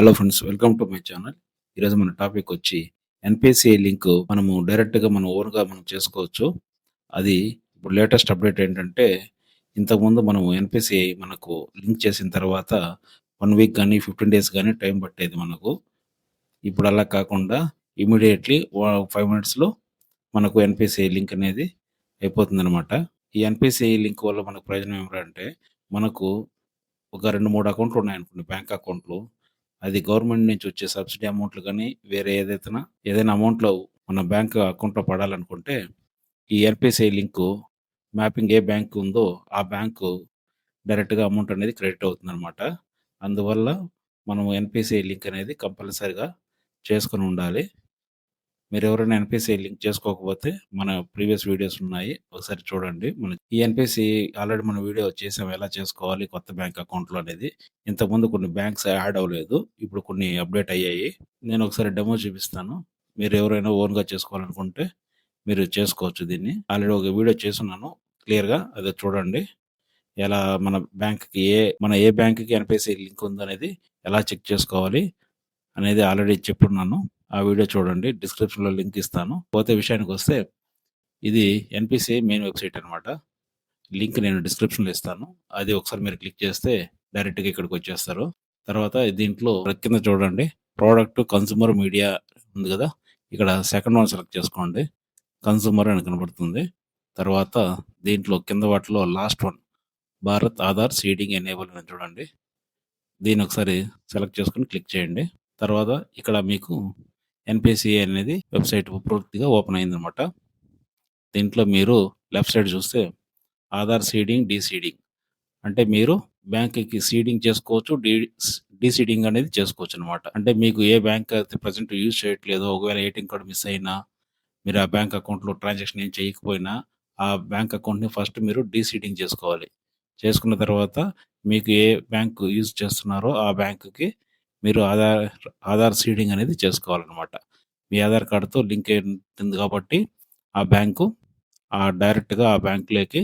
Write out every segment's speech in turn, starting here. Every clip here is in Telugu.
Hello friends welcome to my channel ఈరోజు మన టాపిక్ వచ్చి ఎన్పిసిఐ లింక్ మనము డైరెక్ట్గా మనం ఓన్గా మనం చేసుకోవచ్చు. అది ఇప్పుడు లేటెస్ట్ అప్డేట్ ఏంటంటే ఇంతకుముందు మనము ఎన్పిసిఐ మనకు లింక్ చేసిన తర్వాత వన్ వీక్ కానీ ఫిఫ్టీన్ డేస్ కానీ టైం పట్టేది మనకు. ఇప్పుడు అలా కాకుండా ఇమీడియట్లీ ఫైవ్ మినిట్స్లో మనకు ఎన్పిసిఐ లింక్ అనేది అయిపోతుంది అనమాట ఈ ఎన్పిసిఐ లింక్ వల్ల మనకు ప్రయోజనం ఏమిటంటే మనకు ఒక రెండు మూడు అకౌంట్లు ఉన్నాయనుకోండి బ్యాంక్ అకౌంట్లు అది గవర్నమెంట్ నుంచి వచ్చే సబ్సిడీ అమౌంట్లు కానీ వేరే ఏదైతే ఏదైనా అమౌంట్లో మన బ్యాంక్ అకౌంట్లో పడాలనుకుంటే ఈ ఎన్పిసిఐ లింకు మ్యాపింగ్ ఏ బ్యాంక్ ఉందో ఆ బ్యాంకు డైరెక్ట్గా అమౌంట్ అనేది క్రెడిట్ అవుతుంది అనమాట అందువల్ల మనం ఎన్పిసిఐ లింక్ అనేది కంపల్సరిగా చేసుకొని ఉండాలి. మీరు ఎవరైనా ఎన్పిసి లింక్ చేసుకోకపోతే మన ప్రీవియస్ వీడియోస్ ఉన్నాయి. ఒకసారి చూడండి. మన ఈ ఎన్పిసి ఆల్రెడీ మన వీడియో చేసాం. ఎలా చేసుకోవాలి కొత్త బ్యాంక్ అకౌంట్లో అనేది. ఇంతకుముందు కొన్ని బ్యాంక్స్ యాడ్ అవ్వలేదు. ఇప్పుడు కొన్ని అప్డేట్ అయ్యాయి. నేను ఒకసారి డెమో చూపిస్తాను. మీరు ఎవరైనా ఓన్గా చేసుకోవాలనుకుంటే మీరు చేసుకోవచ్చు దీన్ని. ఆల్రెడీ ఒక వీడియో చేస్తున్నాను. క్లియర్గా అది చూడండి. ఎలా మన బ్యాంక్కి ఏ మన ఏ బ్యాంక్కి ఎన్పిసి లింక్ ఉందనేది ఎలా చెక్ చేసుకోవాలి అనేది ఆల్రెడీ చెప్పున్నాను. ఆ వీడియో చూడండి డిస్క్రిప్షన్లో లింక్ ఇస్తాను. పోతే విషయానికి వస్తే ఇది ఎన్పిసిఐ మెయిన్ వెబ్సైట్ అనమాట లింక్ నేను డిస్క్రిప్షన్లో ఇస్తాను. అది ఒకసారి మీరు క్లిక్ చేస్తే డైరెక్ట్గా ఇక్కడికి వచ్చేస్తారు. తర్వాత దీంట్లో కింద చూడండి ప్రోడక్ట్ కన్సూమర్ మీడియా ఉంది కదా? ఇక్కడ సెకండ్ వన్ సెలెక్ట్ చేసుకోండి. కన్సూమర్ అని కనబడుతుంది. తర్వాత దీంట్లో కింద వాటిలో last one Bharat Aadhaar seeding enable అని చూడండి. దీన్ని ఒకసారి సెలెక్ట్ చేసుకుని క్లిక్ చేయండి. తర్వాత ఇక్కడ మీకు ఎన్పిసిఐ అనేది వెబ్సైట్ పూర్తిగా ఓపెన్ అయిందనమాట దీంట్లో మీరు లెఫ్ట్ సైడ్ చూస్తే ఆధార్ సీడింగ్ డీసీడింగ్. అంటే మీరు బ్యాంక్కి సీడింగ్ చేసుకోవచ్చు డీ డీసీడింగ్ అనేది చేసుకోవచ్చు అనమాట అంటే మీకు ఏ బ్యాంక్ అయితే ప్రజెంట్ యూజ్ చేయట్లేదో ఒకవేళ ఏటీఎం కార్డు మిస్ అయినా మీరు ఆ బ్యాంక్ అకౌంట్లో ట్రాన్సాక్షన్ ఏం చేయకపోయినా ఆ బ్యాంక్ అకౌంట్ని ఫస్ట్ మీరు డీసీడింగ్ చేసుకోవాలి. చేసుకున్న తర్వాత మీకు ఏ బ్యాంక్ యూజ్ చేస్తున్నారో ఆ బ్యాంకుకి మీరు ఆధార్ ఆధార్ సీడింగ్ అనేది చేసుకోవాలన్నమాట. మీ ఆధార్ కార్డుతో లింక్ ఉంటుంది కాబట్టి ఆ బ్యాంకు ఆ డైరెక్ట్గా ఆ బ్యాంకులోకి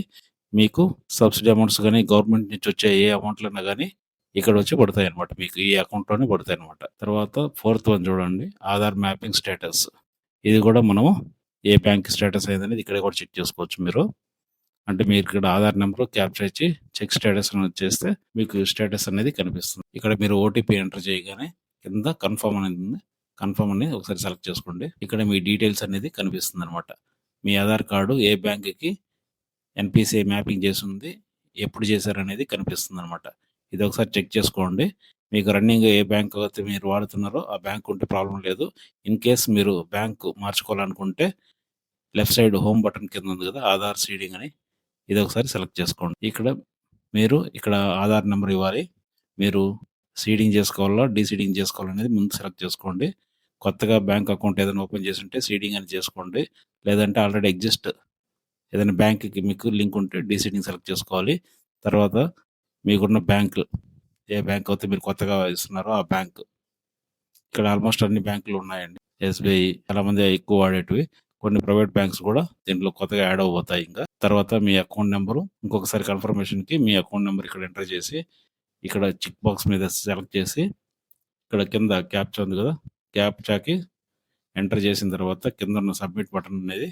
మీకు సబ్సిడీ అమౌంట్స్ కానీ గవర్నమెంట్ నుంచి వచ్చే ఏ అమౌంట్లైనా కానీ ఇక్కడ వచ్చి పడతాయి అనమాట మీకు ఈ అకౌంట్లోనే పడతాయి అనమాట తర్వాత ఫోర్త్ వన్ చూడండి ఆధార్ మ్యాపింగ్ స్టేటస్. ఇది కూడా మనము ఏ బ్యాంక్ స్టేటస్ అయిందనేది ఇక్కడ కూడా చెక్ చేసుకోవచ్చు మీరు. అంటే మీరు ఇక్కడ ఆధార్ నెంబర్ క్యాప్చర్ ఇచ్చి చెక్ స్టేటస్ అనేది చేస్తే మీకు స్టేటస్ అనేది కనిపిస్తుంది. ఇక్కడ మీరు ఓటీపీ ఎంటర్ చేయగానే కింద కన్ఫర్మ్ అనేది ఉంది. కన్ఫర్మ్ అనేది ఒకసారి సెలెక్ట్ చేసుకోండి. ఇక్కడ మీ డీటెయిల్స్ అనేది కనిపిస్తుంది అనమాట మీ ఆధార్ కార్డు ఏ బ్యాంక్కి ఎన్పిసిఐ మ్యాపింగ్ చేసి ఉంది ఎప్పుడు చేశారనేది కనిపిస్తుంది అనమాట ఇది ఒకసారి చెక్ చేసుకోండి. మీకు రన్నింగ్ ఏ బ్యాంక్ అయితే మీరు వాడుతున్నారో ఆ బ్యాంక్ ఉంటే ప్రాబ్లం లేదు. ఇన్ కేస్ మీరు బ్యాంక్ మార్చుకోవాలనుకుంటే లెఫ్ట్ సైడ్ హోమ్ బటన్ కింద ఉంది కదా ఆధార్ సీడింగ్ అని ఇది ఒకసారి సెలెక్ట్ చేసుకోండి. ఇక్కడ మీరు ఇక్కడ ఆధార్ నెంబర్ ఇవ్వాలి. మీరు సీడింగ్ చేసుకోవాలా డీసీడింగ్ చేసుకోవాలనేది ముందు సెలెక్ట్ చేసుకోండి. కొత్తగా బ్యాంక్ అకౌంట్ ఏదైనా ఓపెన్ చేసి ఉంటే సీడింగ్ అని చేసుకోండి. లేదంటే ఆల్రెడీ ఎగ్జిస్ట్ ఏదైనా బ్యాంక్కి మీకు లింక్ ఉంటే డీసీడింగ్ సెలెక్ట్ చేసుకోవాలి. తర్వాత మీకున్న బ్యాంక్ ఏ బ్యాంక్ అయితే మీరు కొత్తగా ఇస్తున్నారో ఆ బ్యాంక్. ఇక్కడ ఆల్మోస్ట్ అన్ని బ్యాంకులు ఉన్నాయండి. ఎస్బీఐ చాలామంది ఎక్కువ వాడేటివి. కొన్ని ప్రైవేట్ బ్యాంక్స్ కూడా దీంట్లో కొత్తగా యాడ్ అవబోతాయి ఇంకా. తర్వాత మీ అకౌంట్ నెంబరు ఇంకొకసారి కన్ఫర్మేషన్కి మీ అకౌంట్ నెంబర్ ఇక్కడ ఎంటర్ చేసి ఇక్కడ చిక్ బాక్స్ మీద సెలెక్ట్ చేసి ఇక్కడ కింద క్యాప్చా ఉంది కదా క్యాప్చాకి ఎంటర్ చేసిన తర్వాత కింద ఉన్న సబ్మిట్ బటన్ అనేది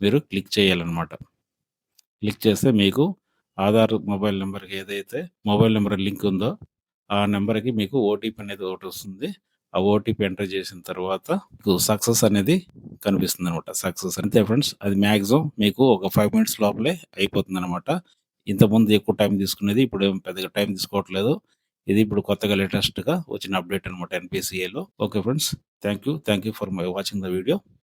మీరు క్లిక్ చేయాలన్నమాట. క్లిక్ చేస్తే మీకు ఆధార్ మొబైల్ నెంబర్కి ఏదైతే మొబైల్ నెంబర్ లింక్ ఉందో ఆ నెంబర్కి మీకు ఓటీపీ అనేది ఒకటి వస్తుంది. ఆ ఓటీపీ ఎంటర్ చేసిన తర్వాత మీకు సక్సెస్ అనేది కనిపిస్తుంది అనమాట సక్సెస్ అంతే ఫ్రెండ్స్ అది మ్యాక్సిమం మీకు ఒక ఫైవ్ మినిట్స్ లోపలే అయిపోతుంది అనమాట ఇంతకుముందు ఎక్కువ టైం తీసుకునేది ఇప్పుడు ఏం పెద్దగా టైం తీసుకోవట్లేదు. ఇది ఇప్పుడు కొత్తగా లేటెస్ట్గా వచ్చిన అప్డేట్ అనమాట ఎన్పిసిఏలో okay friends thank you thank you for my watching the video.